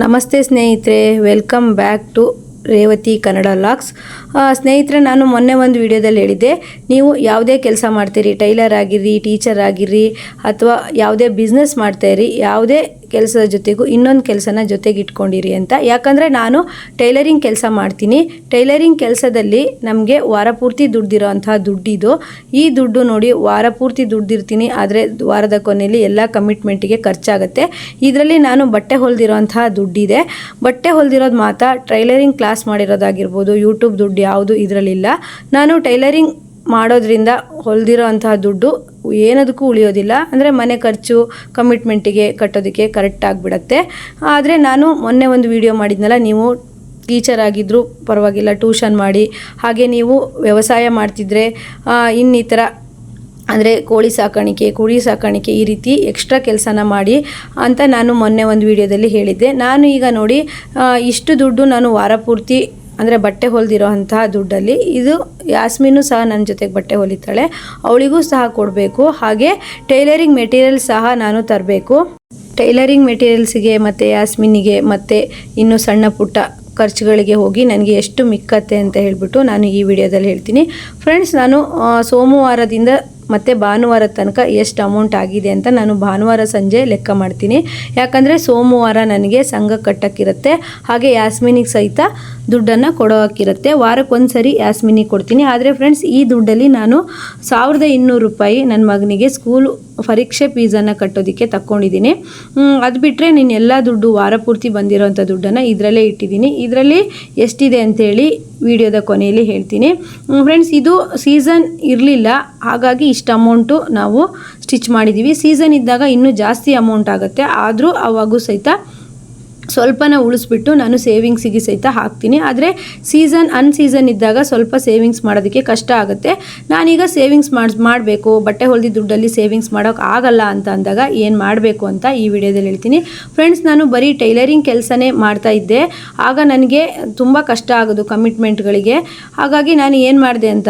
ನಮಸ್ತೆ ಸ್ನೇಹಿತರೆ welcome back to Revathi Kannada vlogs ಸ್ನೇಹಿತರೆ, ನಾನು ಮೊನ್ನೆ ಒಂದು ವಿಡಿಯೋದಲ್ಲಿ ಹೇಳಿದ್ದೆ, ನೀವು ಯಾವುದೇ ಕೆಲಸ ಮಾಡ್ತೀರಿ, ಟೈಲರ್ ಆಗಿರಿ ಟೀಚರ್ ಆಗಿರಿ ಅಥವಾ ಯಾವುದೇ ಬಿಸ್ನೆಸ್ ಮಾಡ್ತಾಯಿರಿ ಯಾವುದೇ ಕೆಲಸದ ಜೊತೆಗೂ ಇನ್ನೊಂದು ಕೆಲಸನ ಜೊತೆಗೆ ಇಟ್ಕೊಂಡಿರಿ ಅಂತ. ಯಾಕಂದರೆ ನಾನು ಟೈಲರಿಂಗ್ ಕೆಲಸ ಮಾಡ್ತೀನಿ. ಟೈಲರಿಂಗ್ ಕೆಲಸದಲ್ಲಿ ನಮಗೆ ವಾರ ಪೂರ್ತಿ ದುಡ್ದಿರೋ ಅಂತಹ ದುಡ್ಡಿದು. ಈ ದುಡ್ಡು ನೋಡಿ ವಾರ ಪೂರ್ತಿ ದುಡ್ದಿರ್ತೀನಿ, ಆದರೆ ವಾರದ ಕೊನೆಯಲ್ಲಿ ಎಲ್ಲ ಕಮಿಟ್ಮೆಂಟಿಗೆ ಖರ್ಚಾಗುತ್ತೆ. ಇದರಲ್ಲಿ ನಾನು ಬಟ್ಟೆ ಹೊಲ್ದಿರೋ ದುಡ್ಡಿದೆ. ಬಟ್ಟೆ ಹೊಲ್ದಿರೋದು ಮಾತ್ರ ಟೈಲರಿಂಗ್ ಕ್ಲಾಸ್ ಮಾಡಿರೋದಾಗಿರ್ಬೋದು, ಯೂಟ್ಯೂಬ್ ದುಡ್ಡು ಯಾವುದು ಇದರಲ್ಲಿಲ್ಲ. ನಾನು ಟೈಲರಿಂಗ್ ಮಾಡೋದ್ರಿಂದ ಹೊಲ್ದಿರೋ ಅಂತಹ ದುಡ್ಡು ಏನದಕ್ಕೂ ಉಳಿಯೋದಿಲ್ಲ. ಅಂದರೆ ಮನೆ ಖರ್ಚು ಕಮಿಟ್ಮೆಂಟಿಗೆ ಕಟ್ಟೋದಕ್ಕೆ ಕರೆಕ್ಟ್ ಆಗಿಬಿಡತ್ತೆ. ಆದರೆ ನಾನು ಮೊನ್ನೆ ಒಂದು ವಿಡಿಯೋ ಮಾಡಿದ್ನಲ್ಲ, ನೀವು ಟೀಚರ್ ಆಗಿದ್ದರೂ ಪರವಾಗಿಲ್ಲ ಟ್ಯೂಷನ್ ಮಾಡಿ, ಹಾಗೆ ನೀವು ವ್ಯವಸಾಯ ಮಾಡ್ತಿದ್ರೆ ಇನ್ನಿತರ ಅಂದರೆ ಕೋಳಿ ಸಾಕಾಣಿಕೆ, ಕುರಿ ಸಾಕಾಣಿಕೆ ಈ ರೀತಿ ಎಕ್ಸ್ಟ್ರಾ ಕೆಲಸನ ಮಾಡಿ ಅಂತ ನಾನು ಮೊನ್ನೆ ಒಂದು ವಿಡಿಯೋದಲ್ಲಿ ಹೇಳಿದ್ದೆ. ನಾನು ಈಗ ನೋಡಿ ಇಷ್ಟು ದುಡ್ಡು ನಾನು ವಾರ ಪೂರ್ತಿ ಅಂದರೆ ಬಟ್ಟೆ ಹೊಲ್ದಿರೋ ಅಂತಹ ದುಡ್ಡಲ್ಲಿ ಇದು ಯಾಸ್ಮಿನು ಸಹ ನನ್ನ ಜೊತೆಗೆ ಬಟ್ಟೆ ಹೊಲಿತಾಳೆ. ಅವಳಿಗೂ ಸಹ ಕೊಡಬೇಕು. ಹಾಗೆ ಟೈಲರಿಂಗ್ ಮೆಟೀರಿಯಲ್ ಸಹ ನಾನು ತರಬೇಕು. ಟೈಲರಿಂಗ್ ಮೆಟೀರಿಯಲ್ಸಿಗೆ ಮತ್ತು ಯಾಸ್ಮಿನಿಗೆ ಮತ್ತು ಇನ್ನು ಸಣ್ಣ ಪುಟ್ಟ ಖರ್ಚುಗಳಿಗೆ ಹೋಗಿ ನನಗೆ ಎಷ್ಟು ಮಿಕ್ಕತ್ತೆ ಅಂತ ಹೇಳಿಬಿಟ್ಟು ನಾನು ಈ ವಿಡಿಯೋದಲ್ಲಿ ಹೇಳ್ತೀನಿ. ಫ್ರೆಂಡ್ಸ್, ನಾನು ಸೋಮವಾರದಿಂದ ಮತ್ತು ಭಾನುವಾರ ತನಕ ಎಷ್ಟು ಅಮೌಂಟ್ ಆಗಿದೆ ಅಂತ ನಾನು ಭಾನುವಾರ ಸಂಜೆ ಲೆಕ್ಕ ಮಾಡ್ತೀನಿ. ಯಾಕಂದರೆ ಸೋಮವಾರ ನನಗೆ ಸಂಘ ಕಟ್ಟಕ್ಕಿರುತ್ತೆ. ಹಾಗೆ ಯಾಸ್ಮಿನಿಗೆ ಸಹಿತ ದುಡ್ಡನ್ನು ಕೊಡೋಕ್ಕಿರುತ್ತೆ. ವಾರಕ್ಕೊಂದು ಸರಿ ಯಾಸ್ಮಿನಿಗೆ ಕೊಡ್ತೀನಿ. ಆದರೆ ಫ್ರೆಂಡ್ಸ್ ಈ ದುಡ್ಡಲ್ಲಿ ನಾನು ಸಾವಿರದ ಇನ್ನೂರು ರೂಪಾಯಿ ನನ್ನ ಮಗನಿಗೆ ಸ್ಕೂಲ್ ಪರೀಕ್ಷೆ ಫೀಸನ್ನು ಕಟ್ಟೋದಕ್ಕೆ ತಕ್ಕೊಂಡಿದ್ದೀನಿ. ಅದು ಬಿಟ್ಟರೆ ನೀನು ಎಲ್ಲ ದುಡ್ಡು ವಾರ ಪೂರ್ತಿ ಬಂದಿರೋಂಥ ದುಡ್ಡನ್ನು ಇದರಲ್ಲೇ ಇಟ್ಟಿದ್ದೀನಿ. ಇದರಲ್ಲಿ ಎಷ್ಟಿದೆ ಅಂತೇಳಿ ವಿಡಿಯೋದ ಕೊನೆಯಲ್ಲಿ ಹೇಳ್ತೀನಿ. ಫ್ರೆಂಡ್ಸ್ ಇದು ಸೀಸನ್ ಇರಲಿಲ್ಲ. ಹಾಗಾಗಿ ಇಷ್ಟು ಅಮೌಂಟು ನಾವು ಸ್ಟಿಚ್ ಮಾಡಿದ್ದೀವಿ ಸೀಸನ್ ಇದ್ದಾಗ ಇನ್ನೂ ಜಾಸ್ತಿ ಅಮೌಂಟ್ ಆಗುತ್ತೆ. ಆದರೂ ಆವಾಗೂ ಸಹಿತ ಸ್ವಲ್ಪನ ಉಳಿಸ್ಬಿಟ್ಟು ನಾನು ಸೇವಿಂಗ್ಸಿಗೆ ಸಹಿತ ಹಾಕ್ತೀನಿ. ಆದರೆ ಸೀಸನ್, ಅನ್ಸೀಸನ್ ಇದ್ದಾಗ ಸ್ವಲ್ಪ ಸೇವಿಂಗ್ಸ್ ಮಾಡೋದಕ್ಕೆ ಕಷ್ಟ ಆಗುತ್ತೆ. ನಾನೀಗ ಸೇವಿಂಗ್ಸ್ ಮಾಡಿ ಮಾಡಬೇಕು. ಬಟ್ಟೆ ಹೊಲಿದ ದುಡ್ಡಲ್ಲಿ ಸೇವಿಂಗ್ಸ್ ಮಾಡೋಕೆ ಆಗಲ್ಲ ಅಂತ ಅಂದಾಗ ಏನು ಮಾಡಬೇಕು ಅಂತ ಈ ವಿಡಿಯೋದಲ್ಲಿ ಹೇಳ್ತೀನಿ. ಫ್ರೆಂಡ್ಸ್ ನಾನು ಬರೀ ಟೈಲರಿಂಗ್ ಕೆಲಸನೇ ಮಾಡ್ತಾ ಇದ್ದೆ. ಆಗ ನನಗೆ ತುಂಬ ಕಷ್ಟ ಆಗೋದು ಕಮಿಟ್ಮೆಂಟ್ಗಳಿಗೆ. ಹಾಗಾಗಿ ನಾನು ಏನು ಮಾಡಿದೆ ಅಂತ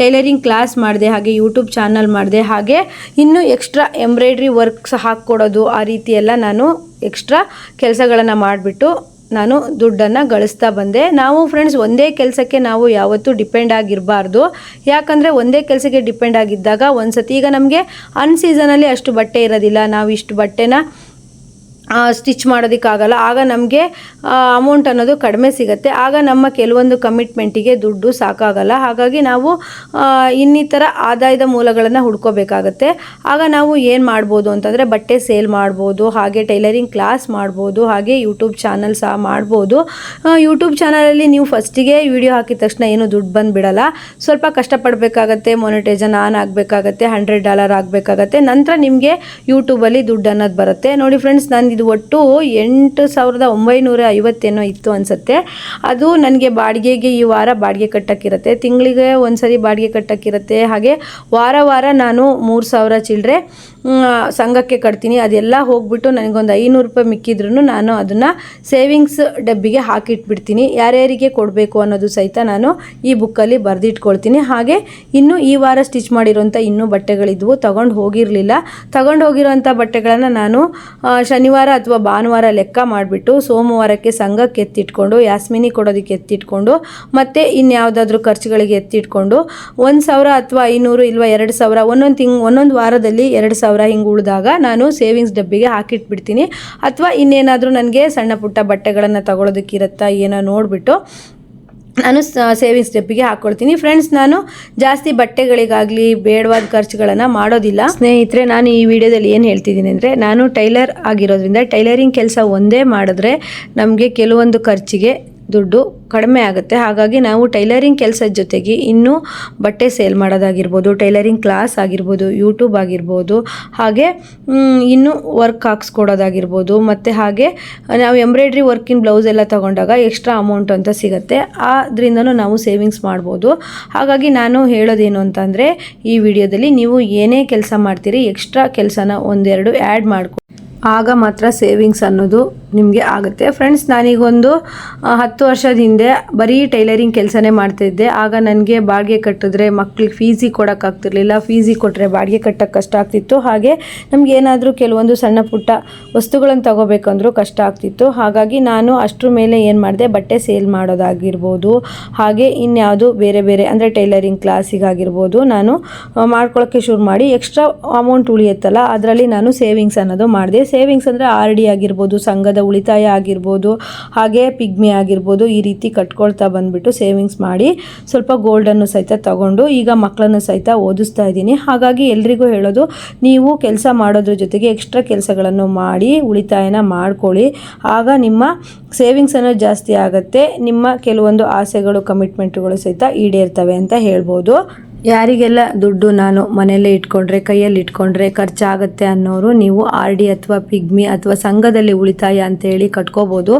ಟೈಲರಿಂಗ್ ಕ್ಲಾಸ್ ಮಾಡಿದೆ, ಹಾಗೆ ಯೂಟ್ಯೂಬ್ ಚಾನಲ್ ಮಾಡಿದೆ. ಹಾಗೆ ಇನ್ನೂ ಎಕ್ಸ್ಟ್ರಾ ಎಂಬ್ರಾಯ್ಡ್ರಿ ವರ್ಕ್ಸ್ ಹಾಕ್ಕೊಡೋದು ಆ ರೀತಿ ಎಲ್ಲ ನಾನು ಎಕ್ಸ್ಟ್ರಾ ಕೆಲಸಗಳನ್ನು ಮಾಡಿಬಿಟ್ಟು ನಾನು ದುಡ್ಡನ್ನು ಗಳಿಸ್ತಾ ಬಂದೆ. ನಾವು ಫ್ರೆಂಡ್ಸ್ ಒಂದೇ ಕೆಲಸಕ್ಕೆ ನಾವು ಯಾವತ್ತೂ ಡಿಪೆಂಡ್ ಆಗಿರಬಾರ್ದು. ಯಾಕಂದರೆ ಒಂದೇ ಕೆಲಸಕ್ಕೆ ಡಿಪೆಂಡ್ ಆಗಿದ್ದಾಗ ಒಂದು ಸತಿ ಈಗ ನಮಗೆ ಅನ್ಸೀಸನಲ್ಲಿ ಅಷ್ಟು ಬಟ್ಟೆ ಇರೋದಿಲ್ಲ. ನಾವು ಇಷ್ಟು ಬಟ್ಟೆನ ಸ್ಟಿಚ್ ಮಾಡೋದಕ್ಕಾಗಲ್ಲ. ಆಗ ನಮಗೆ ಅಮೌಂಟ್ ಅನ್ನೋದು ಕಡಿಮೆ ಸಿಗುತ್ತೆ. ಆಗ ನಮ್ಮ ಕೆಲವೊಂದು ಕಮಿಟ್ಮೆಂಟಿಗೆ ದುಡ್ಡು ಸಾಕಾಗಲ್ಲ. ಹಾಗಾಗಿ ನಾವು ಇನ್ನಿತರ ಆದಾಯದ ಮೂಲಗಳನ್ನು ಹುಡ್ಕೋಬೇಕಾಗತ್ತೆ. ಆಗ ನಾವು ಏನು ಮಾಡ್ಬೋದು ಅಂತಂದರೆ ಬಟ್ಟೆ ಸೇಲ್ ಮಾಡ್ಬೋದು, ಹಾಗೆ ಟೈಲರಿಂಗ್ ಕ್ಲಾಸ್ ಮಾಡ್ಬೋದು, ಹಾಗೆ ಯೂಟ್ಯೂಬ್ ಚಾನಲ್ ಸಹ ಮಾಡ್ಬೋದು. ಯೂಟ್ಯೂಬ್ ಚಾನಲಲ್ಲಿ ನೀವು ಫಸ್ಟಿಗೆ ವಿಡಿಯೋ ಹಾಕಿದ ತಕ್ಷಣ ಏನು ದುಡ್ಡು ಬಂದುಬಿಡಲ್ಲ. ಸ್ವಲ್ಪ ಕಷ್ಟಪಡಬೇಕಾಗತ್ತೆ ಮೊನಿಟೈಸನ್ ಆನ್ ಆಗಬೇಕಾಗತ್ತೆ ಹಂಡ್ರೆಡ್ ಡಾಲರ್ ಆಗಬೇಕಾಗತ್ತೆ. ನಂತರ ನಿಮಗೆ ಯೂಟ್ಯೂಬಲ್ಲಿ ದುಡ್ಡು ಅನ್ನೋದು ಬರುತ್ತೆ. ನೋಡಿ ಫ್ರೆಂಡ್ಸ್ ನಾನು ಇದು ಒಟ್ಟು ಎಂಟು ಸಾವಿರದ ಒಂಬೈನೂರ ಐವತ್ತೇನೋ ಇತ್ತು ಅನಿಸುತ್ತೆ. ಅದು ನನಗೆ ಬಾಡಿಗೆಗೆ ಈ ವಾರ ಬಾಡಿಗೆ ಕಟ್ಟಕ್ಕಿರುತ್ತೆ. ತಿಂಗಳಿಗೆ ಒಂದು ಸರಿ ಬಾಡಿಗೆ ಕಟ್ಟಕ್ಕಿರುತ್ತೆ. ಹಾಗೆ ವಾರ ವಾರ ನಾನು ಮೂರು ಸಾವಿರ ಚಿಲ್ಲರೆ ಸಂಘಕ್ಕೆ ಕಟ್ತೀನಿ. ಅದೆಲ್ಲ ಹೋಗ್ಬಿಟ್ಟು ನನಗೊಂದು ಐನೂರು ರೂಪಾಯಿ ಮಿಕ್ಕಿದ್ರೂ ನಾನು ಅದನ್ನು ಸೇವಿಂಗ್ಸ್ ಡಬ್ಬಿಗೆ ಹಾಕಿಟ್ಬಿಡ್ತೀನಿ. ಯಾರ್ಯಾರಿಗೆ ಕೊಡಬೇಕು ಅನ್ನೋದು ಸಹಿತ ನಾನು ಈ ಬುಕ್ಕಲ್ಲಿ ಬರೆದಿಟ್ಕೊಳ್ತೀನಿ. ಹಾಗೆ ಇನ್ನು ಈ ವಾರ ಸ್ಟಿಚ್ ಮಾಡಿರೋಂಥ ಇನ್ನೂ ಬಟ್ಟೆಗಳಿದ್ವು. ತಗೊಂಡು ಹೋಗಿರಲಿಲ್ಲ. ತಗೊಂಡು ಹೋಗಿರೋಂಥ ಬಟ್ಟೆಗಳನ್ನು ನಾನು ಆ, ಶನಿವಾರ ಅಥವಾ ಭಾನುವಾರ ಲೆಕ್ಕ ಮಾಡಿಬಿಟ್ಟು ಸೋಮವಾರಕ್ಕೆ ಸಂಘಕ್ಕೆ ಎತ್ತಿಟ್ಕೊಂಡು, ಯಾಸ್ಮಿನಿ ಕೊಡೋದಕ್ಕೆ ಎತ್ತಿಟ್ಕೊಂಡು, ಮತ್ತು ಇನ್ಯಾವುದಾದ್ರೂ ಖರ್ಚುಗಳಿಗೆ ಎತ್ತಿಟ್ಕೊಂಡು, ಒಂದು ಸಾವಿರ ಅಥವಾ ಐನೂರು ಇಲ್ವಾ ಎರಡು ಸಾವಿರ, ಒಂದೊಂದು ತಿಂಗ್, ಒಂದೊಂದು ವಾರದಲ್ಲಿ ಎರಡು ಸಾವಿರ ಹಿಂಗೆ ಉಳಿದಾಗ ನಾನು ಸೇವಿಂಗ್ಸ್ ಡಬ್ಬಿಗೆ ಹಾಕಿಟ್ಬಿಡ್ತೀನಿ. ಅಥವಾ ಇನ್ನೇನಾದರೂ ನನಗೆ ಸಣ್ಣ ಪುಟ್ಟ ಬಟ್ಟೆಗಳನ್ನು ತಗೊಳ್ಳೋದಕ್ಕಿರುತ್ತಾ ಏನೋ ನೋಡಿಬಿಟ್ಟು ನಾನು ಸೇವಿಂಗ್ಸ್ ಡಬ್ಬಿಗೆ ಹಾಕ್ಕೊಳ್ತೀನಿ ಫ್ರೆಂಡ್ಸ್ ನಾನು ಜಾಸ್ತಿ ಬಟ್ಟೆಗಳಿಗಾಗಲಿ ಬೇಡವಾದ ಖರ್ಚುಗಳನ್ನು ಮಾಡೋದಿಲ್ಲ. ಸ್ನೇಹಿತರೆ, ನಾನು ಈ ವಿಡಿಯೋದಲ್ಲಿ ಏನು ಹೇಳ್ತಿದ್ದೀನಿ ಅಂದರೆ, ನಾನು ಟೈಲರ್ ಆಗಿರೋದ್ರಿಂದ ಟೈಲರಿಂಗ್ ಕೆಲಸ ಒಂದೇ ಮಾಡಿದ್ರೆ ನಮಗೆ ಕೆಲವೊಂದು ಖರ್ಚಿಗೆ ದುಡ್ಡು ಕಡಿಮೆ ಆಗುತ್ತೆ. ಹಾಗಾಗಿ ನಾವು ಟೈಲರಿಂಗ್ ಕೆಲಸದ ಜೊತೆಗೆ ಇನ್ನೂ ಬಟ್ಟೆ ಸೇಲ್ ಮಾಡೋದಾಗಿರ್ಬೋದು, ಟೈಲರಿಂಗ್ ಕ್ಲಾಸ್ ಆಗಿರ್ಬೋದು, ಯೂಟ್ಯೂಬ್ ಆಗಿರ್ಬೋದು, ಹಾಗೆ ಇನ್ನೂ ವರ್ಕ್ ಹಾಕ್ಸ್ಕೊಡೋದಾಗಿರ್ಬೋದು, ಮತ್ತು ಹಾಗೆ ನಾವು ಎಂಬ್ರಾಯ್ಡ್ರಿ ವರ್ಕಿನ ಬ್ಲೌಸ್ ಎಲ್ಲ ತಗೊಂಡಾಗ ಎಕ್ಸ್ಟ್ರಾ ಅಮೌಂಟ್ ಅಂತ ಸಿಗುತ್ತೆ. ಆದ್ರಿಂದನೂ ನಾವು ಸೇವಿಂಗ್ಸ್ ಮಾಡ್ಬೋದು. ಹಾಗಾಗಿ ನಾನು ಹೇಳೋದೇನು ಅಂತಂದರೆ, ಈ ವಿಡಿಯೋದಲ್ಲಿ ನೀವು ಏನೇ ಕೆಲಸ ಮಾಡ್ತೀರಿ, ಎಕ್ಸ್ಟ್ರಾ ಕೆಲಸನ ಒಂದೆರಡು ಆ್ಯಡ್ ಮಾಡ್ಕೊ ಆಗ ಮಾತ್ರ ಸೇವಿಂಗ್ಸ್ ಅನ್ನೋದು ನಿಮಗೆ ಆಗುತ್ತೆ. ಫ್ರೆಂಡ್ಸ್ ನಾನೀಗೊಂದು ಹತ್ತು ವರ್ಷದ ಹಿಂದೆ ಬರೀ ಟೈಲರಿಂಗ್ ಕೆಲಸನೇ ಮಾಡ್ತಿದ್ದೆ. ಆಗ ನನಗೆ ಬಾಡಿಗೆ ಕಟ್ಟಿದ್ರೆ ಮಕ್ಳಿಗೆ ಫೀಸಿಗೆ ಕೊಡೋಕ್ಕಾಗ್ತಿರ್ಲಿಲ್ಲ ಫೀಸಿಗೆ ಕೊಟ್ಟರೆ ಬಾಡಿಗೆ ಕಟ್ಟೋಕ್ಕೆ ಕಷ್ಟ ಆಗ್ತಿತ್ತು. ಹಾಗೆ ನಮ್ಗೆ ಏನಾದರೂ ಕೆಲವೊಂದು ಸಣ್ಣ ಪುಟ್ಟ ವಸ್ತುಗಳನ್ನು ತಗೋಬೇಕಂದ್ರೂ ಕಷ್ಟ ಆಗ್ತಿತ್ತು. ಹಾಗಾಗಿ ನಾನು ಅಷ್ಟರ ಮೇಲೆ ಏನು ಮಾಡಿದೆ? ಬಟ್ಟೆ ಸೇಲ್ ಮಾಡೋದಾಗಿರ್ಬೋದು. ಹಾಗೆ ಇನ್ಯಾವುದು ಬೇರೆ ಬೇರೆ, ಅಂದರೆ ಟೈಲರಿಂಗ್ ಕ್ಲಾಸಿಗಾಗಿರ್ಬೋದು ನಾನು ಮಾಡ್ಕೊಳ್ಳೋಕ್ಕೆ ಶುರು ಮಾಡಿ ಎಕ್ಸ್ಟ್ರಾ ಅಮೌಂಟ್ ಉಳಿಯುತ್ತಲ್ಲ, ಅದರಲ್ಲಿ ನಾನು ಸೇವಿಂಗ್ಸ್ ಅನ್ನೋದು ಮಾಡಿದೆ. ಸೇವಿಂಗ್ಸ್ ಅಂದರೆ ಆರ್ ಡಿ ಆಗಿರ್ಬೋದು, ಸಂಘದ ಉಳಿತಾಯ ಆಗಿರ್ಬೋದು, ಹಾಗೆ ಪಿಗ್ಮಿ ಆಗಿರ್ಬೋದು, ಈ ರೀತಿ ಕಟ್ಕೊಳ್ತಾ ಬಂದುಬಿಟ್ಟು ಸೇವಿಂಗ್ಸ್ ಮಾಡಿ ಸ್ವಲ್ಪ ಗೋಲ್ಡನ್ನು ಸಹಿತ ತಗೊಂಡು ಈಗ ಮಕ್ಕಳನ್ನು ಸಹಿತ ಓದಿಸ್ತಾ ಇದ್ದೀನಿ. ಹಾಗಾಗಿ ಎಲ್ರಿಗೂ ಹೇಳೋದು, ನೀವು ಕೆಲಸ ಮಾಡೋದ್ರ ಜೊತೆಗೆ ಎಕ್ಸ್ಟ್ರಾ ಕೆಲಸಗಳನ್ನು ಮಾಡಿ, ಉಳಿತಾಯನ ಮಾಡ್ಕೊಳ್ಳಿ. ಆಗ ನಿಮ್ಮ ಸೇವಿಂಗ್ಸ್ ಅನ್ನೋದು ಜಾಸ್ತಿ ಆಗುತ್ತೆ, ನಿಮ್ಮ ಕೆಲವೊಂದು ಆಸೆಗಳು ಕಮಿಟ್ಮೆಂಟ್ಗಳು ಸಹಿತ ಈಡೇರ್ತವೆ ಅಂತ ಹೇಳ್ಬೋದು. ಯಾರಿಗೆಲ್ಲ ದುಡ್ಡು ನಾನು ಮನೆಯಲ್ಲೇ ಇಟ್ಕೊಂಡ್ರೆ, ಕೈಯಲ್ಲಿ ಇಟ್ಕೊಂಡ್ರೆ ಖರ್ಚಾಗುತ್ತೆ ಅನ್ನೋರು ನೀವು ಆರ್ ಡಿ ಅಥವಾ ಪಿಗ್ಮಿ ಅಥವಾ ಸಂಘದಲ್ಲಿ ಉಳಿತಾಯ ಅಂತೇಳಿ ಕಟ್ಕೋಬೋದು.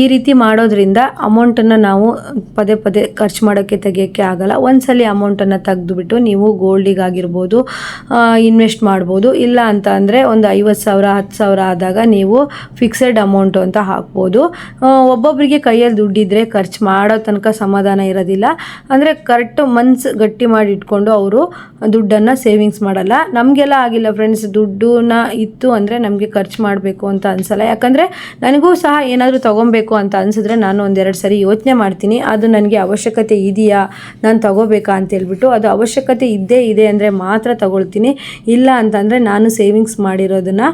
ಈ ರೀತಿ ಮಾಡೋದ್ರಿಂದ ಅಮೌಂಟನ್ನು ನಾವು ಪದೇ ಪದೇ ಖರ್ಚು ಮಾಡೋಕ್ಕೆ ತೆಗಿಯೋಕ್ಕೆ ಆಗಲ್ಲ. ಒಂದ್ಸಲಿ ಅಮೌಂಟನ್ನು ತೆಗೆದುಬಿಟ್ಟು ನೀವು ಗೋಲ್ಡಿಗಾಗಿರ್ಬೋದು ಇನ್ವೆಸ್ಟ್ ಮಾಡ್ಬೋದು. ಇಲ್ಲ ಅಂತ ಅಂದರೆ ಒಂದು ಐವತ್ತು ಸಾವಿರ, ಹತ್ತು ಸಾವಿರ ಆದಾಗ ನೀವು ಫಿಕ್ಸೆಡ್ ಅಮೌಂಟು ಅಂತ ಹಾಕ್ಬೋದು. ಒಬ್ಬೊಬ್ಬರಿಗೆ ಕೈಯಲ್ಲಿ ದುಡ್ಡಿದ್ರೆ ಖರ್ಚು ಮಾಡೋ ತನಕ ಸಮಾಧಾನ ಇರೋದಿಲ್ಲ. ಅಂದರೆ ಕರೆಕ್ಟ್ ಮನ್ಸು ಗಟ್ಟಿ ಮಾಡಿ ಇಟ್ಕೊಂಡು ಅವರು ದುಡ್ಡನ್ನು ಸೇವಿಂಗ್ಸ್ ಮಾಡಲ್ಲ. ನಮಗೆಲ್ಲ ಆಗಿಲ್ಲ ಫ್ರೆಂಡ್ಸ್ ದುಡ್ಡನ್ನ ಇತ್ತು ಅಂದರೆ ನಮಗೆ ಖರ್ಚು ಮಾಡಬೇಕು ಅಂತ ಅನ್ಸಲ್ಲ. ಯಾಕಂದರೆ ನನಗೂ ಸಹ ಏನಾದರೂ ತೊಗೊಬೇಕು ಅಂತ ಅನಿಸಿದ್ರೆ ನಾನು ಒಂದೆರಡು ಸರಿ ಯೋಚನೆ ಮಾಡ್ತೀನಿ. ಅದು ನನಗೆ ಅವಶ್ಯಕತೆ ಇದೆಯಾ? ನಾನು ತಗೋಬೇಕಾ ಅಂತ ಹೇಳ್ಬಿಟ್ಟು ಅದು ಅವಶ್ಯಕತೆ ಇದ್ದೇ ಇದೆ ಅಂದರೆ ಮಾತ್ರ ತಗೊಳ್ತೀನಿ. ಇಲ್ಲ ಅಂತಂದರೆ ನಾನು ಸೇವಿಂಗ್ಸ್ ಮಾಡಿರೋದನ್ನು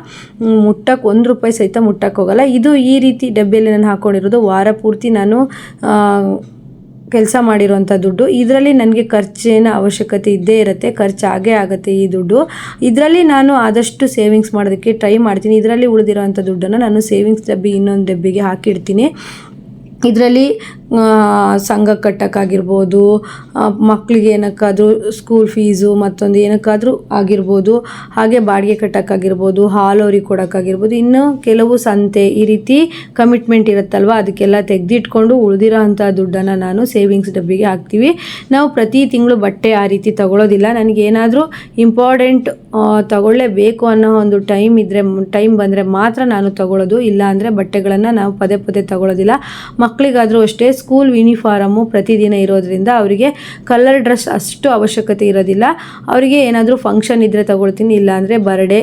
ಮುಟ್ಟಕ್ಕೆ ಒಂದು ರೂಪಾಯಿ ಸಹಿತ ಮುಟ್ಟಕ್ಕೆ ಹೋಗಲ್ಲ. ಇದು ಈ ರೀತಿ ಡಬ್ಬಿಯಲ್ಲಿ ನಾನು ಹಾಕ್ಕೊಂಡಿರೋದು ವಾರ ಪೂರ್ತಿ ನಾನು ಕೆಲಸ ಮಾಡಿರುವಂಥ ದುಡ್ಡು. ಇದರಲ್ಲಿ ನನಗೆ ಖರ್ಚಿನ ಅವಶ್ಯಕತೆ ಇದ್ದೇ ಇರುತ್ತೆ. ಖರ್ಚು ಆಗೇ ಆಗುತ್ತೆ ಈ ದುಡ್ಡು. ಇದರಲ್ಲಿ ನಾನು ಆದಷ್ಟು ಸೇವಿಂಗ್ಸ್ ಮಾಡೋದಕ್ಕೆ ಟ್ರೈ ಮಾಡ್ತೀನಿ. ಇದರಲ್ಲಿ ಉಳಿದಿರೋವಂಥ ದುಡ್ಡನ್ನು ನಾನು ಸೇವಿಂಗ್ಸ್ ಡಬ್ಬಿ ಇನ್ನೊಂದು ಡಬ್ಬಿಗೆ ಹಾಕಿಡ್ತೀನಿ. ಇದರಲ್ಲಿ ಸಂಘ ಕಟ್ಟೋಕ್ಕಾಗಿರ್ಬೋದು ಮಕ್ಕಳಿಗೆ ಏನಕ್ಕಾದರೂ ಸ್ಕೂಲ್ ಫೀಸು ಮತ್ತೊಂದು ಏನಕ್ಕಾದರೂ ಆಗಿರ್ಬೋದು, ಹಾಗೆ ಬಾಡಿಗೆ ಕಟ್ಟೋಕ್ಕಾಗಿರ್ಬೋದು ಹಾಲ್ ಅವ್ರಿಗೆ ಕೊಡೋಕ್ಕಾಗಿರ್ಬೋದು, ಇನ್ನು ಕೆಲವು ಸಂತೆ ಈ ರೀತಿ ಕಮಿಟ್ಮೆಂಟ್ ಇರುತ್ತಲ್ವ, ಅದಕ್ಕೆಲ್ಲ ತೆಗೆದಿಟ್ಕೊಂಡು ಉಳಿದಿರೋ ಅಂಥ ದುಡ್ಡನ್ನು ನಾನು ಸೇವಿಂಗ್ಸ್ ಡಬ್ಬಿಗೆ ಹಾಕ್ತೀವಿ. ನಾವು ಪ್ರತಿ ತಿಂಗಳು ಬಟ್ಟೆ ಆ ರೀತಿ ತಗೊಳ್ಳೋದಿಲ್ಲ ನನಗೇನಾದರೂ ಇಂಪಾರ್ಟೆಂಟ್ ತಗೊಳ್ಳೇಬೇಕು ಅನ್ನೋ ಒಂದು ಟೈಮ್ ಇದ್ದರೆ ಟೈಮ್ ಬಂದರೆ ಮಾತ್ರ ನಾನು ತಗೊಳ್ಳೋದು ಇಲ್ಲ ಅಂದರೆ ಬಟ್ಟೆಗಳನ್ನು ನಾವು ಪದೇ ಪದೇ ತಗೊಳ್ಳೋದಿಲ್ಲ ಮಕ್ಕಳಿಗಾದರೂ ಅಷ್ಟೇ ಸ್ಕೂಲ್ ಯೂನಿಫಾರಮು ಪ್ರತಿದಿನ ಇರೋದ್ರಿಂದ ಅವರಿಗೆ ಕಲರ್ ಡ್ರೆಸ್ ಅಷ್ಟು ಅವಶ್ಯಕತೆ ಇರೋದಿಲ್ಲ. ಅವರಿಗೆ ಏನಾದರೂ ಫಂಕ್ಷನ್ ಇದ್ದರೆ ತಗೊಳ್ತೀನಿ, ಇಲ್ಲಾಂದರೆ ಬರ್ಡೇ.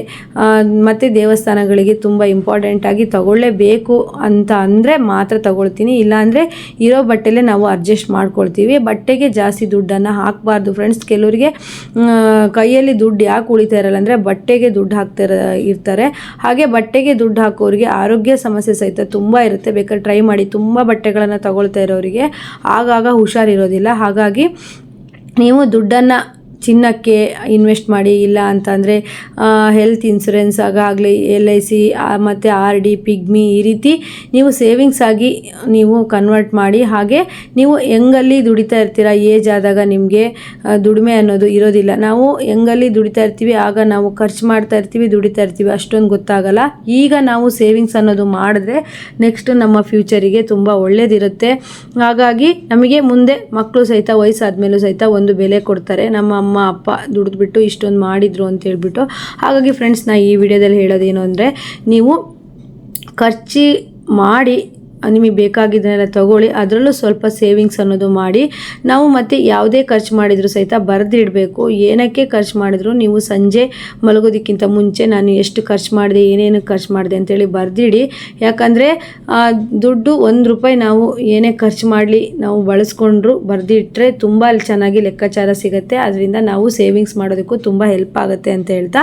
ಮತ್ತು ದೇವಸ್ಥಾನಗಳಿಗೆ ತುಂಬ ಇಂಪಾರ್ಟೆಂಟಾಗಿ ತಗೊಳ್ಳೇಬೇಕು ಅಂತ ಅಂದರೆ ಮಾತ್ರ ತಗೊಳ್ತೀನಿ. ಇಲ್ಲಾಂದರೆ ಇರೋ ಬಟ್ಟೆಲೇ ನಾವು ಅಡ್ಜಸ್ಟ್ ಮಾಡ್ಕೊಳ್ತೀವಿ. ಬಟ್ಟೆಗೆ ಜಾಸ್ತಿ ದುಡ್ಡನ್ನು ಹಾಕಬಾರ್ದು ಫ್ರೆಂಡ್ಸ್ ಕೆಲವರಿಗೆ ಕೈಯಲ್ಲಿ ದುಡ್ಡು ಯಾಕೆ ಉಳಿತಾ ಇರಲ್ಲ ಅಂದರೆ ಬಟ್ಟೆಗೆ ದುಡ್ಡು ಹಾಕ್ತಿರ ಇರ್ತಾರೆ. ಹಾಗೆ ಬಟ್ಟೆಗೆ ದುಡ್ಡು ಹಾಕೋರಿಗೆ ಆರೋಗ್ಯ ಸಮಸ್ಯೆ ಸಹಿತ ತುಂಬ ಇರುತ್ತೆ. ಬೇಕಾದ್ರೆ ಟ್ರೈ ಮಾಡಿ ತುಂಬ ಬಟ್ಟೆಗಳನ್ನು ತಗೊಳ್ತಾ ಇರೋರಿಗೆ ಆಗಾಗ ಹುಷಾರಿರೋದಿಲ್ಲ. ಹಾಗಾಗಿ ನೀವು ದುಡ್ಡನ್ನು ಚಿನ್ನಕ್ಕೆ ಇನ್ವೆಸ್ಟ್ ಮಾಡಿ ಇಲ್ಲ ಅಂತಂದರೆ ಹೆಲ್ತ್ ಇನ್ಸುರೆನ್ಸ್ ಆಗಾಗಲಿ ಎಲ್ ಐ ಸಿ ಮತ್ತು ಆರ್ ಡಿ ಪಿಗ್ಮಿ ಈ ರೀತಿ ನೀವು ಸೇವಿಂಗ್ಸ್ ಆಗಿ ನೀವು ಕನ್ವರ್ಟ್ ಮಾಡಿ, ಹಾಗೆ ನೀವು ಹೆಂಗಲ್ಲಿ ದುಡಿತಾ ಇರ್ತೀರ ಏಜ್ ಆದಾಗ ನಿಮಗೆ ದುಡಿಮೆ ಅನ್ನೋದು ಇರೋದಿಲ್ಲ. ನಾವು ಹೆಂಗಲ್ಲಿ ದುಡಿತಾ ಇರ್ತೀವಿ, ಆಗ ನಾವು ಖರ್ಚು ಮಾಡ್ತಾ ಇರ್ತೀವಿ, ದುಡಿತಾ ಇರ್ತೀವಿ, ಅಷ್ಟೊಂದು ಗೊತ್ತಾಗಲ್ಲ. ಈಗ ನಾವು ಸೇವಿಂಗ್ಸ್ ಅನ್ನೋದು ಮಾಡಿದ್ರೆ ನೆಕ್ಸ್ಟ್ ನಮ್ಮ ಫ್ಯೂಚರಿಗೆ ತುಂಬ ಒಳ್ಳೇದಿರುತ್ತೆ. ಹಾಗಾಗಿ ನಮಗೆ ಮುಂದೆ ಮಕ್ಕಳು ಸಹಿತ ವಯಸ್ಸಾದ ಮೇಲೂ ಸಹಿತ ಒಂದು ಬೆಲೆ ಕೊಡ್ತಾರೆ. ನಮ್ಮ ಅಮ್ಮ ಅಪ್ಪ ದುಡಿದ್ಬಿಟ್ಟು ಇಷ್ಟೊಂದು ಮಾಡಿದ್ರು ಅಂತ ಹೇಳ್ಬಿಟ್ಟು. ಹಾಗಾಗಿ ಫ್ರೆಂಡ್ಸ್ ನಾ ಈ ವಿಡಿಯೋದಲ್ಲಿ ಹೇಳೋದೇನು ಅಂದರೆ, ನೀವು ಖರ್ಚಿ ಮಾಡಿ ನಿಮಗೆ ಬೇಕಾಗಿದ್ದನ್ನೆಲ್ಲ ತಗೊಳ್ಳಿ. ಅದರಲ್ಲೂ ಸ್ವಲ್ಪ ಸೇವಿಂಗ್ಸ್ ಅನ್ನೋದು ಮಾಡಿ. ನಾವು ಮತ್ತೆ ಯಾವುದೇ ಖರ್ಚು ಮಾಡಿದರೂ ಸಹಿತ ಬರೆದಿಡಬೇಕು. ಏನಕ್ಕೆ ಖರ್ಚು ಮಾಡಿದ್ರು? ನೀವು ಸಂಜೆ ಮಲಗೋದಕ್ಕಿಂತ ಮುಂಚೆ ನಾನು ಎಷ್ಟು ಖರ್ಚು ಮಾಡಿದೆ, ಏನೇನು ಖರ್ಚು ಮಾಡಿದೆ ಅಂತೇಳಿ ಬರೆದಿಡಿ. ಯಾಕಂದರೆ ದುಡ್ಡು ಒಂದು ರೂಪಾಯಿ ನಾವು ಏನೇ ಖರ್ಚು ಮಾಡಲಿ, ನಾವು ಬಳಸ್ಕೊಂಡ್ರು ಬರೆದಿಟ್ರೆ ತುಂಬ ಚೆನ್ನಾಗಿ ಲೆಕ್ಕಾಚಾರ ಸಿಗುತ್ತೆ. ಅದರಿಂದ ನಾವು ಸೇವಿಂಗ್ಸ್ ಮಾಡೋದಕ್ಕೂ ತುಂಬ ಹೆಲ್ಪ್ ಆಗುತ್ತೆ ಅಂತ ಹೇಳ್ತಾ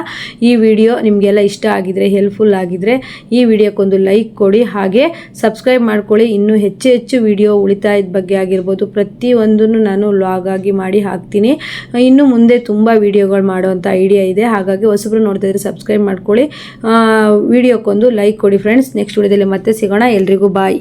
ಈ ವಿಡಿಯೋ ನಿಮಗೆಲ್ಲ ಇಷ್ಟ ಆಗಿದರೆ ಹೆಲ್ಪ್ಫುಲ್ ಆಗಿದರೆ ಈ ವಿಡಿಯೋಕ್ಕೊಂದು ಲೈಕ್ ಕೊಡಿ. ಹಾಗೆ ಸಬ್ಸ್ಕ್ರೈಬ್ ಮಾಡ್ಕೊಳ್ಳಿ. ಇನ್ನೂ ಹೆಚ್ಚು ಹೆಚ್ಚು ವಿಡಿಯೋ ಉಳಿತಾಯದ ಬಗ್ಗೆ ಆಗಿರ್ಬೋದು. ಪ್ರತಿಯೊಂದನ್ನು ನಾನು ಲಾಗ್ ಆಗಿ ಮಾಡಿ ಹಾಕ್ತೀನಿ. ಇನ್ನು ಮುಂದೆ ತುಂಬ ವಿಡಿಯೋಗಳು ಮಾಡುವಂಥ ಐಡಿಯಾ ಇದೆ. ಹಾಗಾಗಿ ಹೊಸಬ್ರು ನೋಡ್ತಾ ಇದ್ರೆ ಸಬ್ಸ್ಕ್ರೈಬ್ ಮಾಡ್ಕೊಳ್ಳಿ. ವಿಡಿಯೋಕ್ಕೊಂದು ಲೈಕ್ ಕೊಡಿ ಫ್ರೆಂಡ್ಸ್ ನೆಕ್ಸ್ಟ್ ವಿಡಿಯೋದಲ್ಲಿ ಮತ್ತೆ ಸಿಗೋಣ. ಎಲ್ರಿಗೂ ಬಾಯ್